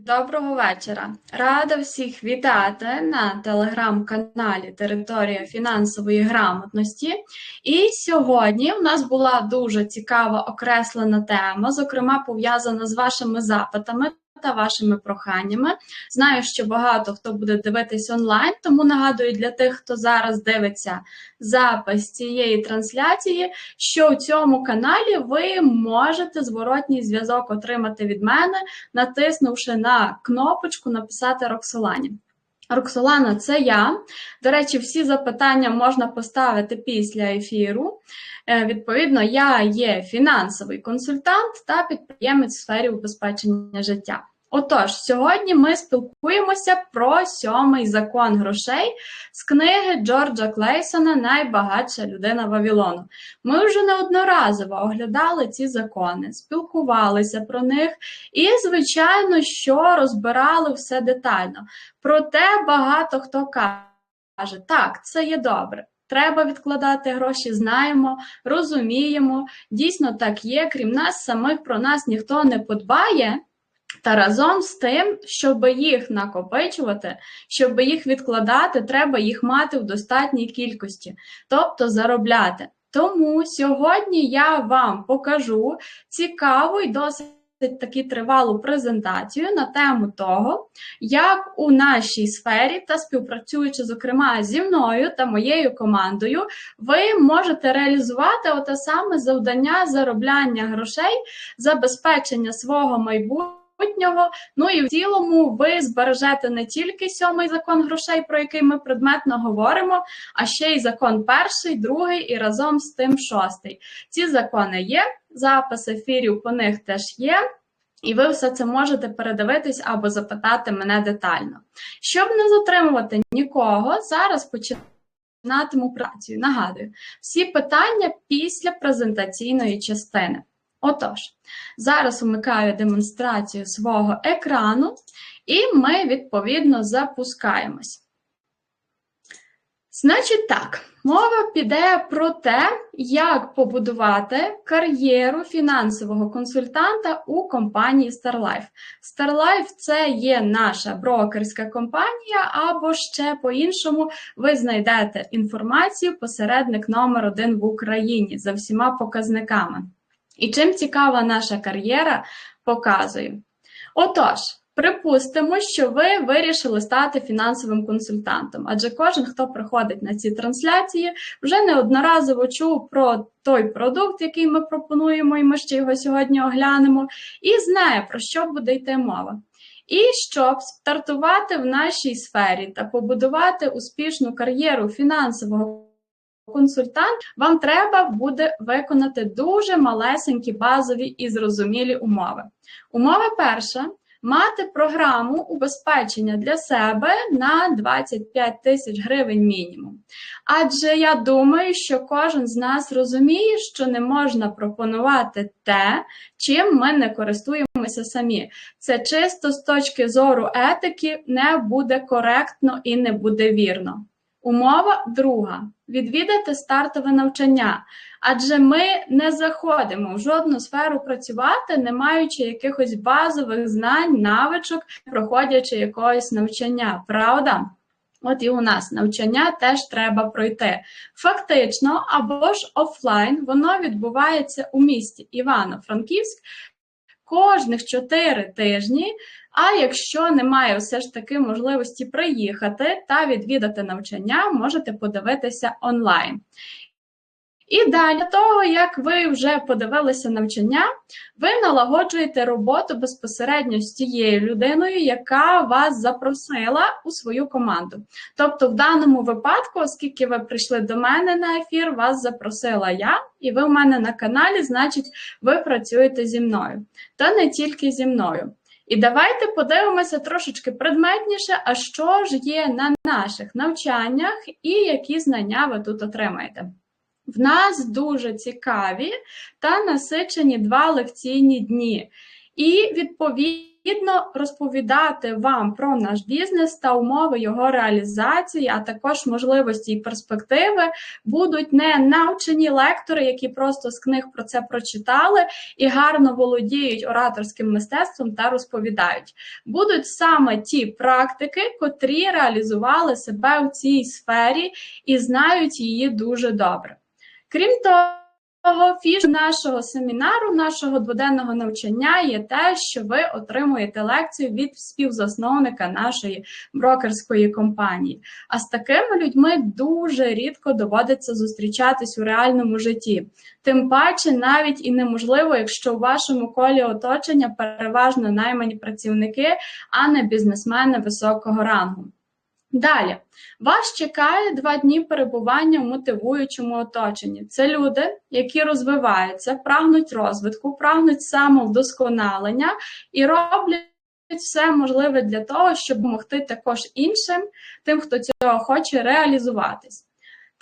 Доброго вечора. Рада всіх вітати на телеграм-каналі Територія фінансової грамотності. І сьогодні у нас була дуже цікава окреслена тема, зокрема пов'язана з вашими запитами та вашими проханнями. Знаю, що багато хто буде дивитись онлайн, тому нагадую для тих, хто зараз дивиться запис цієї трансляції, що у цьому каналі ви можете зворотній зв'язок отримати від мене, натиснувши на кнопочку Написати Роксолані. Роксолана, це я. До речі, всі запитання можна поставити після ефіру. Е, Відповідно, я є фінансовий консультант та підприємець в сфері убезпечення життя. Отож, сьогодні ми спілкуємося про сьомий закон грошей з книги Джорджа Клейсона Найбагатша людина Вавилону. Ми вже неодноразово оглядали ці закони, спілкувалися про них і, звичайно, що розбирали все детально. Проте багато хто каже, так, це є добре. Треба відкладати гроші, знаємо, розуміємо. Дійсно так є. Крім нас, самих про нас ніхто не подбає. Та разом з тим, щоб їх накопичувати, щоб їх відкладати, треба їх мати в достатній кількості, тобто заробляти. Тому сьогодні я вам покажу цікаву і досить таки тривалу презентацію на тему того, як у нашій сфері та співпрацюючи, зокрема, зі мною та моєю командою, ви можете реалізувати оте саме завдання заробляння грошей, забезпечення свого майбутнього майбутнього. Ну і в цілому ви збережете не тільки сьомий закон грошей, про який ми предметно говоримо, а ще й закон перший, другий і разом з тим шостий. Ці закони є, запис ефірів по них теж є. І ви все це можете передивитись або запитати мене детально. Щоб не затримувати нікого, зараз починатиму працю. Нагадую, всі питання після презентаційної частини. Отож, зараз вмикаю демонстрацію свого екрану, і ми, відповідно, запускаємось. Значить так, мова піде про те, як побудувати кар'єру фінансового консультанта у компанії StarLife. StarLife – це є наша брокерська компанія, або ще по-іншому ви знайдете інформацію посередник номер один в Україні за всіма показниками. І чим цікава наша кар'єра, показую. Отож, припустимо, що ви вирішили стати фінансовим консультантом, адже кожен, хто приходить на ці трансляції, вже неодноразово чув про той продукт, який ми пропонуємо, і ми ще його сьогодні оглянемо, і знає, про що буде йти мова. І щоб стартувати в нашій сфері та побудувати успішну кар'єру фінансового консультант, вам треба буде виконати дуже малесенькі базові і зрозумілі умови. Умова перша. Мати програму убезпечення для себе на 25 тисяч гривень мінімум. Адже я думаю, що кожен з нас розуміє, що не можна пропонувати те, чим ми не користуємося самі. Це чисто з точки зору етики не буде коректно і не буде вірно. Умова друга відвідати стартове навчання, адже ми не заходимо в жодну сферу працювати, не маючи якихось базових знань, навичок, проходячи якогось навчання. Правда? От і у нас навчання теж треба пройти. Фактично, або ж офлайн, воно відбувається у місті Івано-Франківськ кожних 4 тижні. А якщо немає все ж таки можливості приїхати та відвідати навчання, можете подивитися онлайн. І далі того, як ви вже подивилися навчання, ви налагоджуєте роботу безпосередньо з тією людиною, яка вас запросила у свою команду. Тобто, в даному випадку, оскільки ви прийшли до мене на ефір, вас запросила я, і ви в мене на каналі, значить, ви працюєте зі мною. Та не тільки зі мною. І давайте подивимося трошечки предметніше, а що ж є на наших навчаннях і які знання ви тут отримаєте. В нас дуже цікаві та насичені два лекційні дні. І, відповідно, Відповідно, розповідати вам про наш бізнес та умови його реалізації, а також можливості і перспективи будуть не навчені лектори, які просто з книг про це прочитали і гарно володіють ораторським мистецтвом та розповідають. Будуть саме ті практики, котрі реалізували себе у цій сфері і знають її дуже добре. Крім того, Фіш нашого семінару, нашого дводенного навчання є те, що ви отримуєте лекцію від співзасновника нашої брокерської компанії. А з такими людьми дуже рідко доводиться зустрічатись у реальному житті. Тим паче, навіть і неможливо, якщо у вашому колі оточення переважно наймані працівники, а не бізнесмени високого рангу. Далі вас чекає два дні перебування в мотивуючому оточенні. Це люди, які розвиваються, прагнуть розвитку, прагнуть самовдосконалення і роблять все можливе для того, щоб допомогти також іншим, тим, хто цього хоче реалізуватись.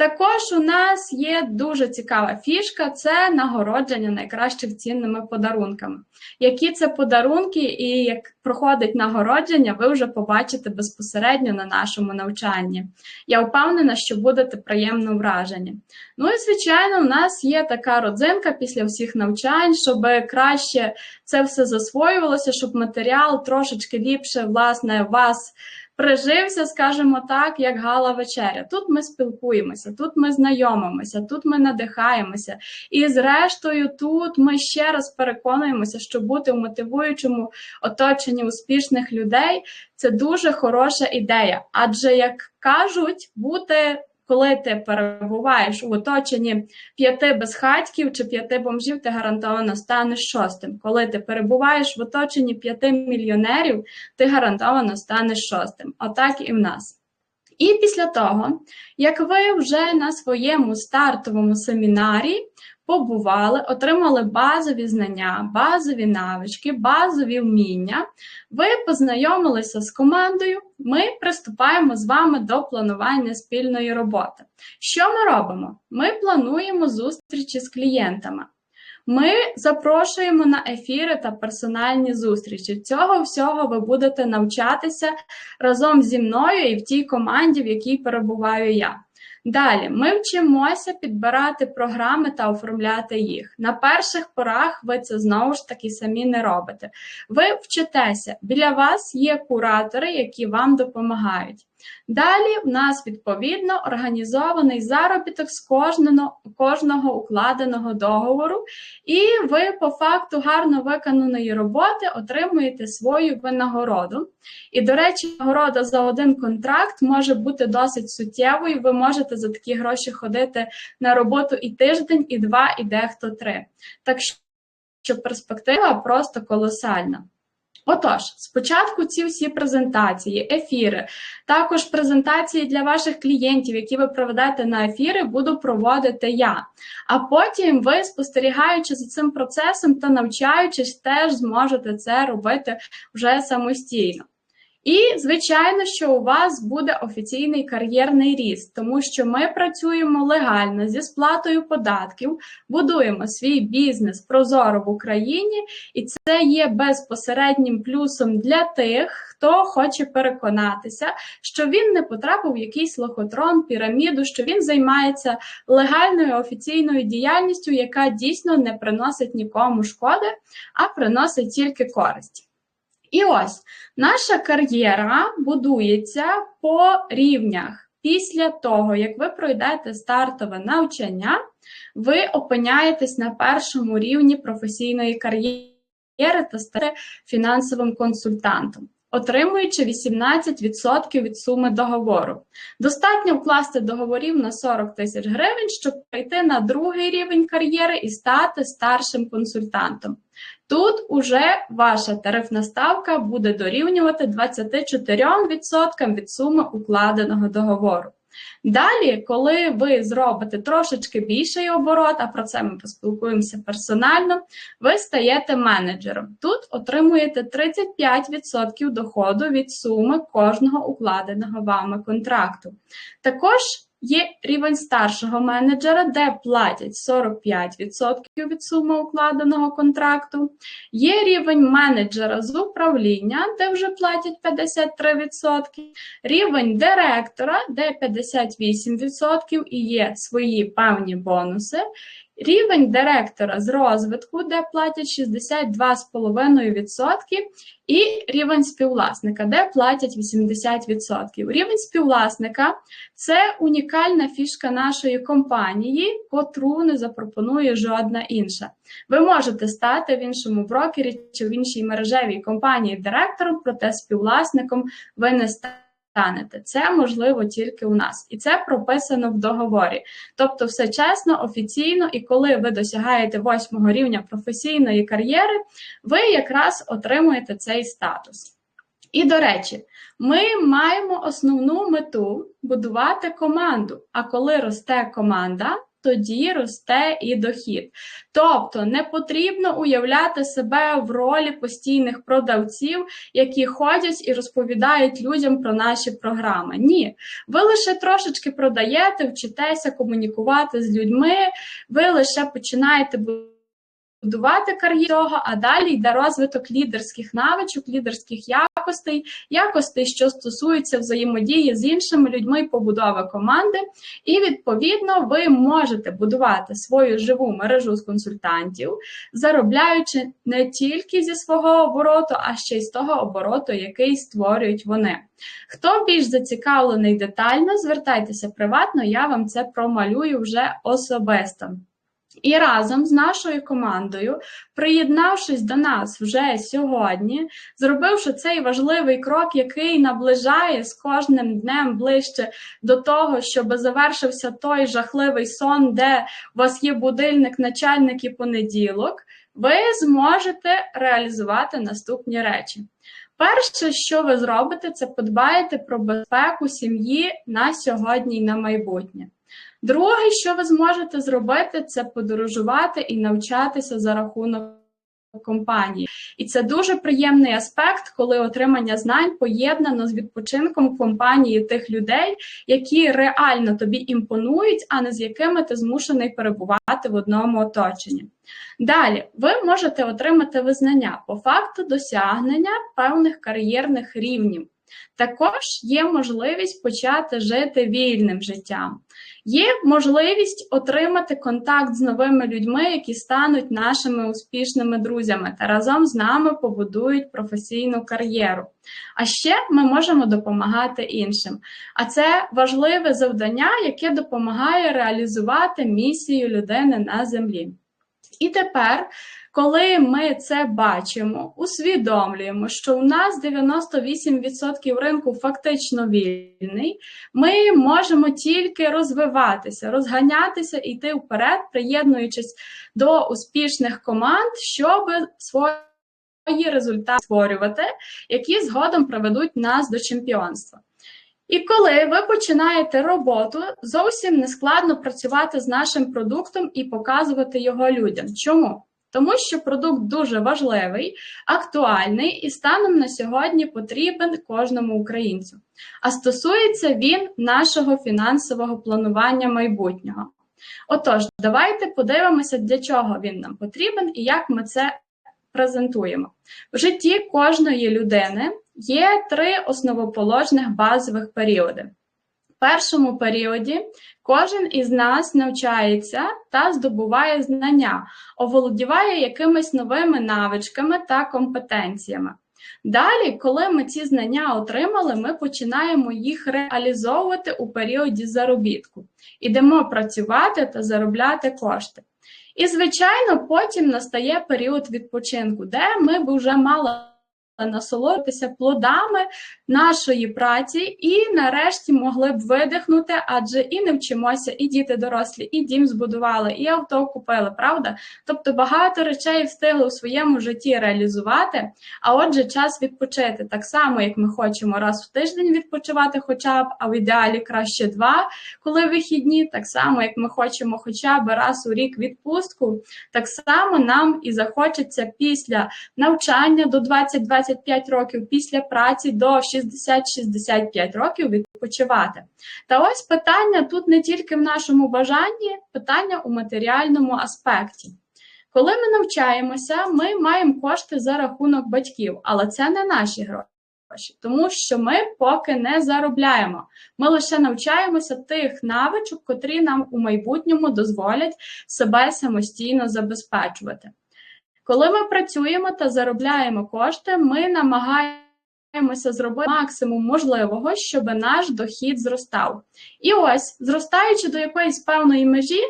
Також у нас є дуже цікава фішка це нагородження найкращих цінними подарунками. Які це подарунки, і як проходить нагородження, ви вже побачите безпосередньо на нашому навчанні. Я впевнена, що будете приємно вражені. Ну і звичайно, у нас є така родзинка після всіх навчань, щоб краще це все засвоювалося, щоб матеріал трошечки ліпше власне вас прижився, скажімо так, як гала вечеря. Тут ми спілкуємося, тут ми знайомимося, тут ми надихаємося. І, зрештою, тут ми ще раз переконуємося, що бути в мотивуючому оточенні успішних людей це дуже хороша ідея. Адже, як кажуть, бути коли ти перебуваєш у оточенні п'яти безхатьків чи п'яти бомжів, ти гарантовано станеш шостим. Коли ти перебуваєш в оточенні п'яти мільйонерів, ти гарантовано станеш шостим. Отак і в нас. І після того, як ви вже на своєму стартовому семінарі побували, отримали базові знання, базові навички, базові вміння, ви познайомилися з командою, ми приступаємо з вами до планування спільної роботи. Що ми робимо? Ми плануємо зустрічі з клієнтами. Ми запрошуємо на ефіри та персональні зустрічі. Цього всього ви будете навчатися разом зі мною і в тій команді, в якій перебуваю я. Далі ми вчимося підбирати програми та оформляти їх. На перших порах ви це знову ж таки самі не робите. Ви вчитеся, біля вас є куратори, які вам допомагають. Далі в нас відповідно організований заробіток з кожного, кожного укладеного договору, і ви по факту гарно виконаної роботи отримуєте свою винагороду. І, до речі, нагорода за один контракт може бути досить суттєвою. Ви можете за такі гроші ходити на роботу і тиждень, і два, і дехто три. Так що перспектива просто колосальна. Отож, спочатку ці всі презентації, ефіри, також презентації для ваших клієнтів, які ви проведете на ефіри, буду проводити я. А потім ви, спостерігаючи за цим процесом та навчаючись, теж зможете це робити вже самостійно. І, звичайно, що у вас буде офіційний кар'єрний ріст, тому що ми працюємо легально зі сплатою податків, будуємо свій бізнес прозоро в Україні, і це є безпосереднім плюсом для тих, хто хоче переконатися, що він не потрапив в якийсь лохотрон, піраміду, що він займається легальною офіційною діяльністю, яка дійсно не приносить нікому шкоди, а приносить тільки користь. І ось наша кар'єра будується по рівнях. Після того, як ви пройдете стартове навчання, ви опиняєтесь на першому рівні професійної кар'єри та стаєте фінансовим консультантом отримуючи 18% від суми договору. Достатньо вкласти договорів на 40 тисяч гривень, щоб прийти на другий рівень кар'єри і стати старшим консультантом. Тут уже ваша тарифна ставка буде дорівнювати 24% від суми укладеного договору. Далі, коли ви зробите трошечки більший оборот, а про це ми поспілкуємося персонально, ви стаєте менеджером. Тут отримуєте 35% доходу від суми кожного укладеного вами контракту. Також Є рівень старшого менеджера, де платять 45% від суми укладеного контракту. Є рівень менеджера з управління, де вже платять 53%. Рівень директора, де 58% і є свої певні бонуси. Рівень директора з розвитку, де платять 62,5%, і рівень співвласника, де платять 80%. Рівень співвласника це унікальна фішка нашої компанії, котру не запропонує жодна інша. Ви можете стати в іншому брокері чи в іншій мережевій компанії директором, проте співвласником ви не станете станете. Це можливо тільки у нас, і це прописано в договорі. Тобто, все чесно, офіційно, і коли ви досягаєте восьмого рівня професійної кар'єри, ви якраз отримуєте цей статус. І до речі, ми маємо основну мету будувати команду. А коли росте команда, тоді росте і дохід. Тобто не потрібно уявляти себе в ролі постійних продавців, які ходять і розповідають людям про наші програми. Ні, ви лише трошечки продаєте, вчитеся комунікувати з людьми, ви лише починаєте будувати кар'єру, а далі йде розвиток лідерських навичок, лідерських якостей, якостей, що стосуються взаємодії з іншими людьми, побудови команди. І, відповідно, ви можете будувати свою живу мережу з консультантів, заробляючи не тільки зі свого обороту, а ще й з того обороту, який створюють вони. Хто більш зацікавлений детально, звертайтеся приватно, я вам це промалюю вже особисто. І разом з нашою командою, приєднавшись до нас вже сьогодні, зробивши цей важливий крок, який наближає з кожним днем ближче до того, щоб завершився той жахливий сон, де у вас є будильник, начальник і понеділок, ви зможете реалізувати наступні речі. Перше, що ви зробите, це подбаєте про безпеку сім'ї на сьогодні і на майбутнє. Друге, що ви зможете зробити, це подорожувати і навчатися за рахунок компанії. І це дуже приємний аспект, коли отримання знань поєднано з відпочинком компанії тих людей, які реально тобі імпонують, а не з якими ти змушений перебувати в одному оточенні. Далі, ви можете отримати визнання по факту досягнення певних кар'єрних рівнів. Також є можливість почати жити вільним життям. Є можливість отримати контакт з новими людьми, які стануть нашими успішними друзями та разом з нами побудують професійну кар'єру. А ще ми можемо допомагати іншим. А це важливе завдання, яке допомагає реалізувати місію людини на землі. І тепер коли ми це бачимо, усвідомлюємо, що у нас 98% ринку фактично вільний, ми можемо тільки розвиватися, розганятися і йти вперед, приєднуючись до успішних команд, щоб свої результати створювати, які згодом приведуть нас до чемпіонства. І коли ви починаєте роботу, зовсім не складно працювати з нашим продуктом і показувати його людям. Чому? Тому що продукт дуже важливий, актуальний і станом на сьогодні потрібен кожному українцю. А стосується він нашого фінансового планування майбутнього. Отож, давайте подивимося, для чого він нам потрібен і як ми це презентуємо. В житті кожної людини є три основоположних базових періоди В першому періоді кожен із нас навчається та здобуває знання, оволодіває якимись новими навичками та компетенціями. Далі, коли ми ці знання отримали, ми починаємо їх реалізовувати у періоді заробітку, ідемо працювати та заробляти кошти. І, звичайно, потім настає період відпочинку, де ми б вже мали насолодитися плодами нашої праці і, нарешті, могли б видихнути, адже і не вчимося, і діти дорослі, і дім збудували, і авто купили, правда? Тобто багато речей встигли у своєму житті реалізувати, а отже, час відпочити. Так само, як ми хочемо раз в тиждень відпочивати, хоча б, а в ідеалі краще два, коли вихідні, так само, як ми хочемо хоча б раз у рік відпустку, так само нам і захочеться після навчання до 2020 20-25 років після праці до 60-65 років відпочивати. Та ось питання тут не тільки в нашому бажанні, питання у матеріальному аспекті. Коли ми навчаємося, ми маємо кошти за рахунок батьків, але це не наші гроші, тому що ми поки не заробляємо. Ми лише навчаємося тих навичок, котрі нам у майбутньому дозволять себе самостійно забезпечувати. Коли ми працюємо та заробляємо кошти, ми намагаємося зробити максимум можливого, щоб наш дохід зростав. І ось, зростаючи до якоїсь певної межі,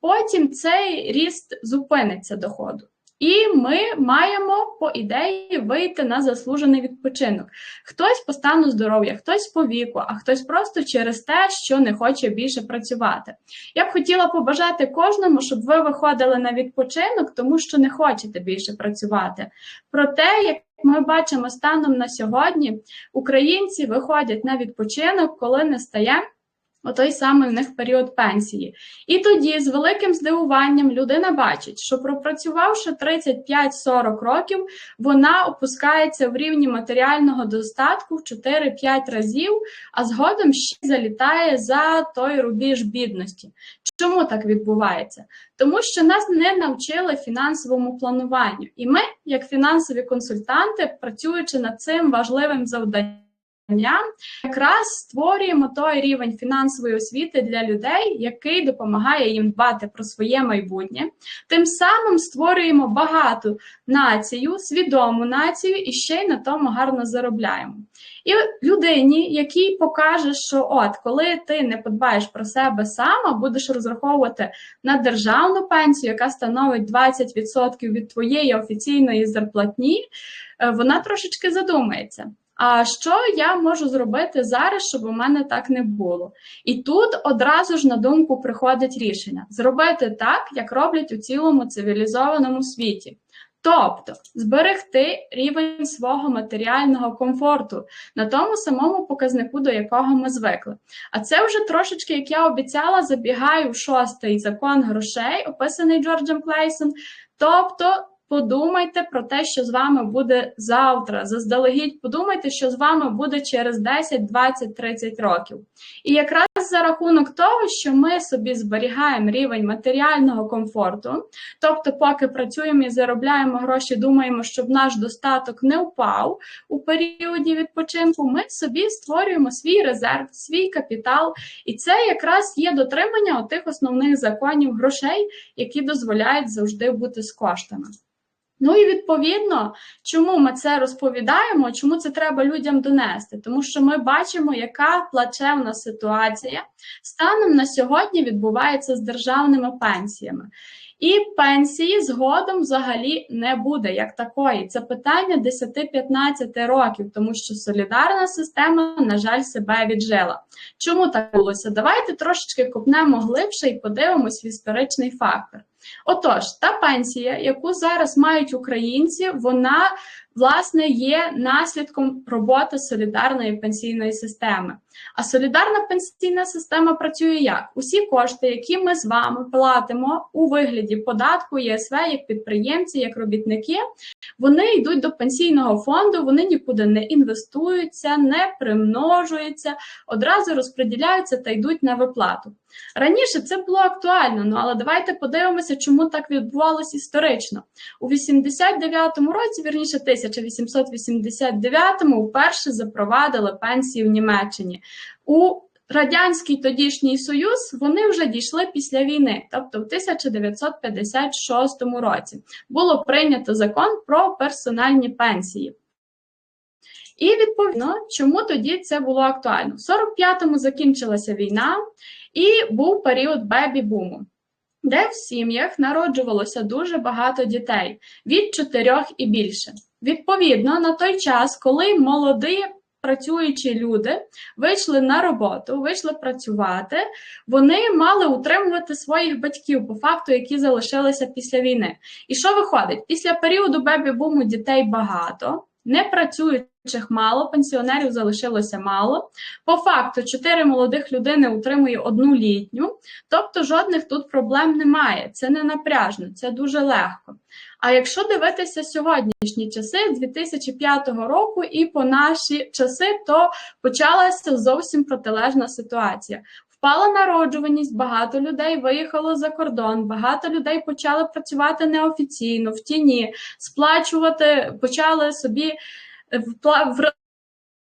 потім цей ріст зупиниться доходу. І ми маємо, по ідеї, вийти на заслужений відпочинок. Хтось по стану здоров'я, хтось по віку, а хтось просто через те, що не хоче більше працювати. Я б хотіла побажати кожному, щоб ви виходили на відпочинок, тому що не хочете більше працювати. Проте, як ми бачимо станом на сьогодні, українці виходять на відпочинок, коли не стає. Отой самий в них період пенсії. І тоді з великим здивуванням людина бачить, що пропрацювавши 35-40 років, вона опускається в рівні матеріального достатку в 4-5 разів, а згодом ще залітає за той рубіж бідності. Чому так відбувається? Тому що нас не навчили фінансовому плануванню. І ми, як фінансові консультанти, працюючи над цим важливим завданням, якраз створюємо той рівень фінансової освіти для людей, який допомагає їм дбати про своє майбутнє. Тим самим створюємо багату націю, свідому націю і ще й на тому гарно заробляємо. І людині, який покаже, що от коли ти не подбаєш про себе сам, а будеш розраховувати на державну пенсію, яка становить 20% від твоєї офіційної зарплатні, е, вона трошечки задумається. А що я можу зробити зараз, щоб у мене так не було? І тут одразу ж на думку приходить рішення: зробити так, як роблять у цілому цивілізованому світі. Тобто зберегти рівень свого матеріального комфорту на тому самому показнику, до якого ми звикли. А це вже трошечки, як я обіцяла, забігаю в шостий закон грошей, описаний Джорджем Клейсом. Тобто Подумайте про те, що з вами буде завтра. Заздалегідь подумайте, що з вами буде через 10, 20, 30 років. І якраз за рахунок того, що ми собі зберігаємо рівень матеріального комфорту, тобто, поки працюємо і заробляємо гроші, думаємо, щоб наш достаток не впав у періоді відпочинку, ми собі створюємо свій резерв, свій капітал, і це якраз є дотримання тих основних законів грошей, які дозволяють завжди бути з коштами. Ну і відповідно, чому ми це розповідаємо, чому це треба людям донести? Тому що ми бачимо, яка плачевна ситуація станом на сьогодні відбувається з державними пенсіями. І пенсії згодом взагалі не буде як такої. Це питання 10-15 років, тому що солідарна система, на жаль, себе віджила. Чому так булося? Давайте трошечки копнемо глибше і подивимось в історичний фактор. Отож, та пенсія, яку зараз мають українці, вона власне є наслідком роботи солідарної пенсійної системи. А солідарна пенсійна система працює як? Усі кошти, які ми з вами платимо у вигляді податку ЄСВ, як підприємці, як робітники, вони йдуть до пенсійного фонду, вони нікуди не інвестуються, не примножуються, одразу розподіляються та йдуть на виплату. Раніше це було актуально, ну але давайте подивимося, чому так відбувалося історично. У 89-му році, вірніше 1889-му, вперше запровадили пенсії в Німеччині. У Радянський тодішній Союз вони вже дійшли після війни, тобто в 1956 році було прийнято закон про персональні пенсії. І відповідно, чому тоді це було актуально? В 45-му закінчилася війна і був період бебі-буму, де в сім'ях народжувалося дуже багато дітей від чотирьох і більше. Відповідно, на той час, коли молоді працюючі люди вийшли на роботу, вийшли працювати, вони мали утримувати своїх батьків по факту, які залишилися після війни. І що виходить? Після періоду бебі-буму дітей багато. Непрацюючих мало, пенсіонерів залишилося мало. По факту, 4 молодих людини утримує одну літню, тобто жодних тут проблем немає. Це не напряжно, це дуже легко. А якщо дивитися сьогоднішні часи, з 2005 року і по наші часи, то почалася зовсім протилежна ситуація. Впала народжуваність, багато людей виїхало за кордон, багато людей почали працювати неофіційно, в тіні, сплачувати, почали собі е,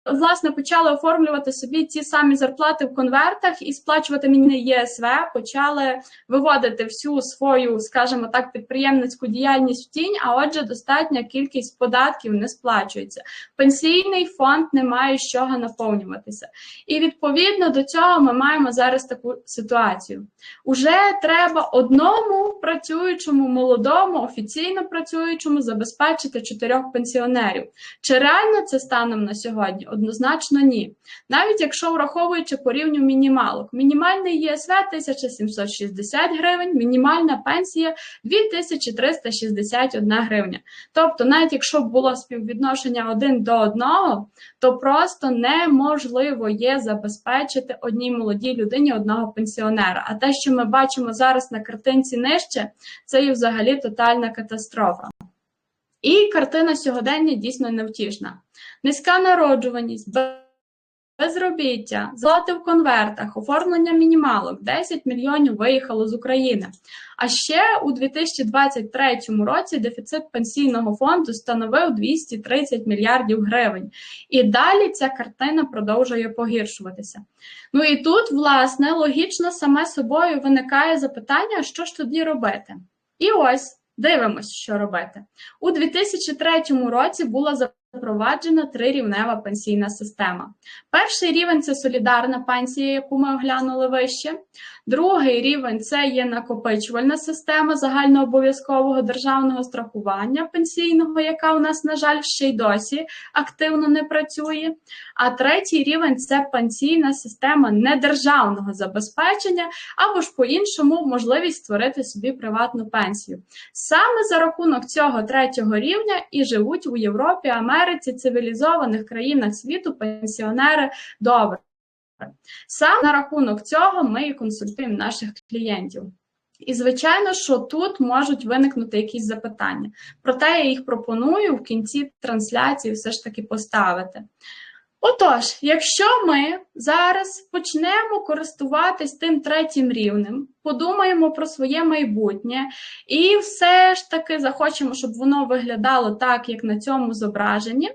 власне почали оформлювати собі ті самі зарплати в конвертах і сплачувати міни ЄСВ, почали виводити всю свою, скажімо так, підприємницьку діяльність в тінь. А отже, достатня кількість податків не сплачується. Пенсійний фонд не має з чого наповнюватися. І відповідно до цього ми маємо зараз таку ситуацію. Уже треба одному працюючому, молодому, офіційно працюючому забезпечити чотирьох пенсіонерів. Чи реально це станом на сьогодні? Однозначно ні. Навіть якщо враховуючи по рівню мінімалок, мінімальний ЄСВ 1760 гривень, мінімальна пенсія 2361 гривня. Тобто, навіть якщо б було співвідношення один до одного, то просто неможливо є забезпечити одній молодій людині одного пенсіонера. А те, що ми бачимо зараз на картинці нижче, це є взагалі тотальна катастрофа. І картина сьогодення дійсно невтішна. Низька народжуваність, безробіття, злоти в конвертах, оформлення мінімалок, 10 мільйонів виїхало з України. А ще у 2023 році дефіцит пенсійного фонду становив 230 мільярдів гривень. І далі ця картина продовжує погіршуватися. Ну і тут, власне, логічно саме собою виникає запитання, що ж тоді робити? І ось. Дивимось, що робити. У 2003 році була запроваджена трирівнева пенсійна система. Перший рівень це солідарна пенсія, яку ми оглянули вище. Другий рівень це є накопичувальна система загальнообов'язкового державного страхування пенсійного, яка у нас, на жаль, ще й досі активно не працює. А третій рівень це пенсійна система недержавного забезпечення, або ж по-іншому можливість створити собі приватну пенсію. Саме за рахунок цього третього рівня і живуть у Європі, Америці, цивілізованих країнах світу пенсіонери добре. Саме на рахунок цього ми і консультуємо наших клієнтів. І, звичайно, що тут можуть виникнути якісь запитання. Проте я їх пропоную в кінці трансляції все ж таки поставити. Отож, якщо ми зараз почнемо користуватись тим третім рівнем, подумаємо про своє майбутнє, і все ж таки захочемо, щоб воно виглядало так, як на цьому зображенні,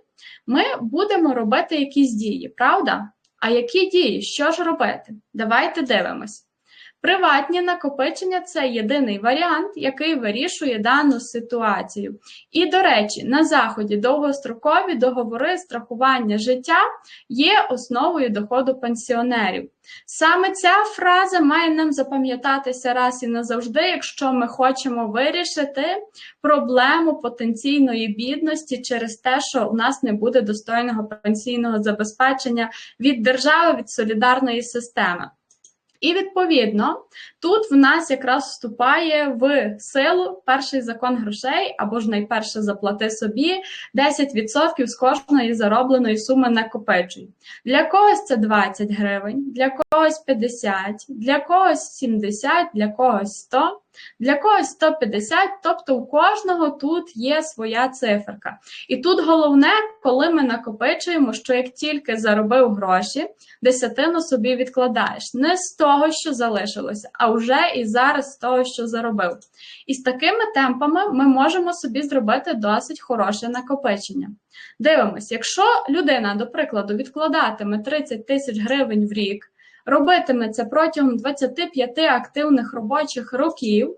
ми будемо робити якісь дії, правда? А які дії? Що ж робити? Давайте дивимось. Приватні накопичення це єдиний варіант, який вирішує дану ситуацію. І, до речі, на Заході довгострокові договори страхування життя є основою доходу пенсіонерів. Саме ця фраза має нам запам'ятатися раз і назавжди, якщо ми хочемо вирішити проблему потенційної бідності через те, що у нас не буде достойного пенсійного забезпечення від держави, від солідарної системи. І відповідно тут в нас якраз вступає в силу перший закон грошей, або ж найперше заплати собі 10% з кожної заробленої суми накопичень. Для когось це 20 гривень, для когось 50, для когось 70, для когось 100. Для когось 150, тобто у кожного тут є своя циферка. І тут головне, коли ми накопичуємо, що як тільки заробив гроші, десятину собі відкладаєш. Не з того, що залишилося, а вже і зараз з того, що заробив. І з такими темпами ми можемо собі зробити досить хороше накопичення. Дивимось, якщо людина, до прикладу, відкладатиме 30 тисяч гривень в рік робитиме це протягом 25 активних робочих років,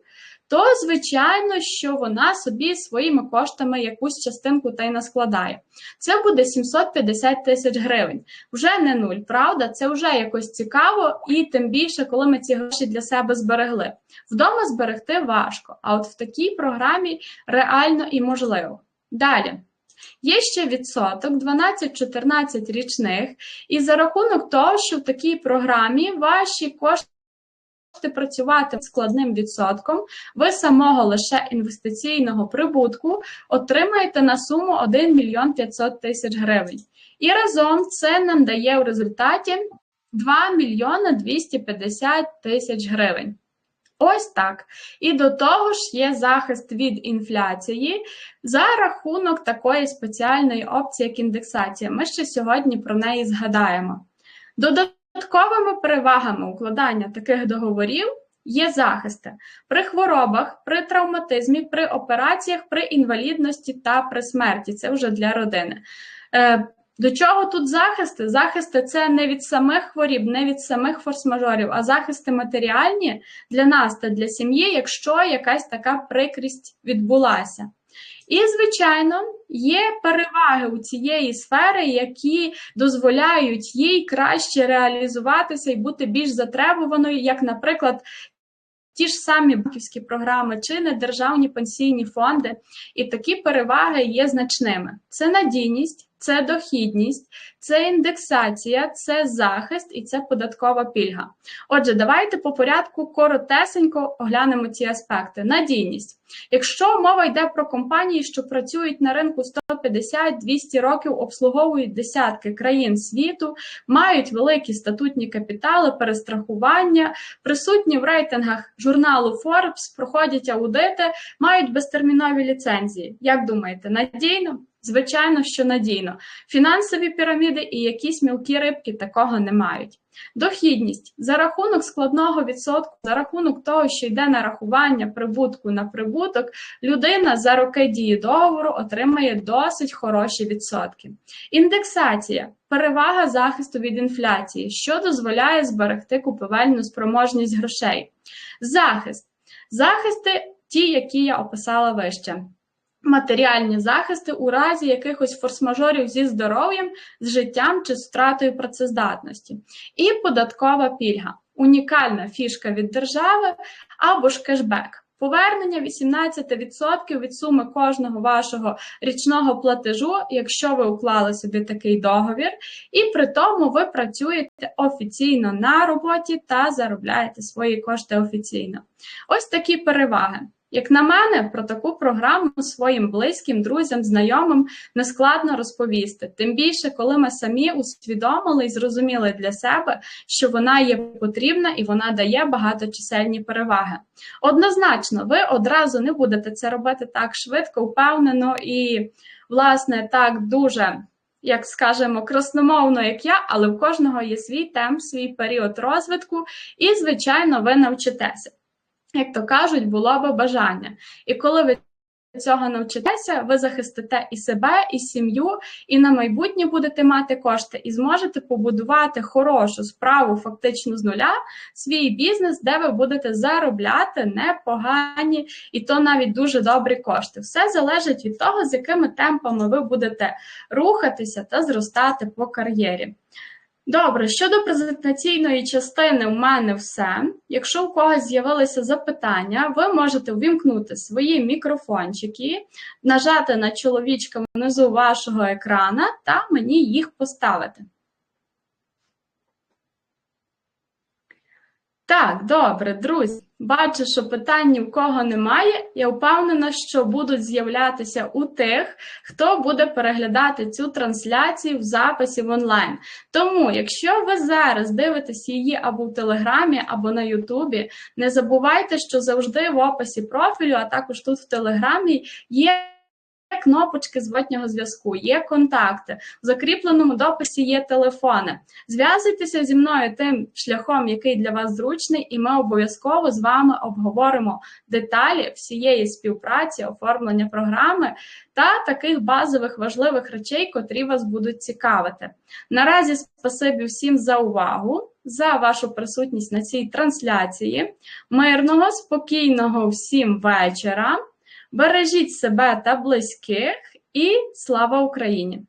то, звичайно, що вона собі своїми коштами якусь частинку та й наскладає. Це буде 750 тисяч гривень. Вже не нуль, правда? Це вже якось цікаво, і тим більше, коли ми ці гроші для себе зберегли. Вдома зберегти важко, а от в такій програмі реально і можливо. Далі. Є ще відсоток 12-14 річних, і за рахунок того, що в такій програмі ваші кошти працювати складним відсотком, ви самого лише інвестиційного прибутку отримаєте на суму 1 мільйон 500 тисяч гривень. І разом це нам дає в результаті 2 мільйони 250 тисяч гривень. Ось так. І до того ж є захист від інфляції за рахунок такої спеціальної опції, як індексація. Ми ще сьогодні про неї згадаємо. Додатковими перевагами укладання таких договорів є захисти при хворобах, при травматизмі, при операціях, при інвалідності та при смерті. Це вже для родини. До чого тут захисти? Захисти це не від самих хворіб, не від самих форс-мажорів, а захисти матеріальні для нас та для сім'ї, якщо якась така прикрість відбулася. І, звичайно, є переваги у цієї сфери, які дозволяють їй краще реалізуватися і бути більш затребуваною, як, наприклад, ті ж самі банківські програми чи не державні пенсійні фонди. І такі переваги є значними: це надійність це дохідність, це індексація, це захист і це податкова пільга. Отже, давайте по порядку коротесенько оглянемо ці аспекти. Надійність. Якщо мова йде про компанії, що працюють на ринку 150-200 років, обслуговують десятки країн світу, мають великі статутні капітали, перестрахування, присутні в рейтингах журналу Forbes, проходять аудити, мають безтермінові ліцензії. Як думаєте, надійно? Звичайно, що надійно. Фінансові піраміди і якісь мілкі рибки такого не мають. Дохідність за рахунок складного відсотку, за рахунок того, що йде нарахування прибутку на прибуток, людина за роки дії договору отримає досить хороші відсотки. Індексація перевага захисту від інфляції, що дозволяє зберегти купівельну спроможність грошей. Захист. Захисти ті, які я описала вище матеріальні захисти у разі якихось форс-мажорів зі здоров'ям, з життям чи з втратою працездатності, і податкова пільга, унікальна фішка від держави або ж кешбек. Повернення 18% від суми кожного вашого річного платежу, якщо ви уклали собі такий договір, і при тому ви працюєте офіційно на роботі та заробляєте свої кошти офіційно. Ось такі переваги. Як на мене, про таку програму своїм близьким, друзям, знайомим нескладно розповісти. Тим більше, коли ми самі усвідомили і зрозуміли для себе, що вона є потрібна і вона дає багаточисельні переваги. Однозначно, ви одразу не будете це робити так швидко, впевнено і, власне, так дуже. Як скажемо, красномовно, як я, але в кожного є свій темп, свій період розвитку, і, звичайно, ви навчитеся як то кажуть, було би бажання. І коли ви цього навчитеся, ви захистите і себе, і сім'ю, і на майбутнє будете мати кошти, і зможете побудувати хорошу справу, фактично з нуля, свій бізнес, де ви будете заробляти непогані, і то навіть дуже добрі кошти. Все залежить від того, з якими темпами ви будете рухатися та зростати по кар'єрі. Добре, щодо презентаційної частини, у мене все. Якщо у когось з'явилися запитання, ви можете увімкнути свої мікрофончики, нажати на чоловічка внизу вашого екрана та мені їх поставити. Так, добре, друзі. Бачу, що питань ні в кого немає. Я впевнена, що будуть з'являтися у тих, хто буде переглядати цю трансляцію в записі в онлайн. Тому, якщо ви зараз дивитесь її або в Телеграмі, або на Ютубі, не забувайте, що завжди в описі профілю, а також тут в Телеграмі є кнопочки зворотнього зв'язку, є контакти, в закріпленому дописі є телефони. Зв'язуйтеся зі мною тим шляхом, який для вас зручний, і ми обов'язково з вами обговоримо деталі всієї співпраці, оформлення програми та таких базових важливих речей, котрі вас будуть цікавити. Наразі спасибі всім за увагу. За вашу присутність на цій трансляції. Мирного, спокійного всім вечора. Бережіть себе та близьких, і слава Україні!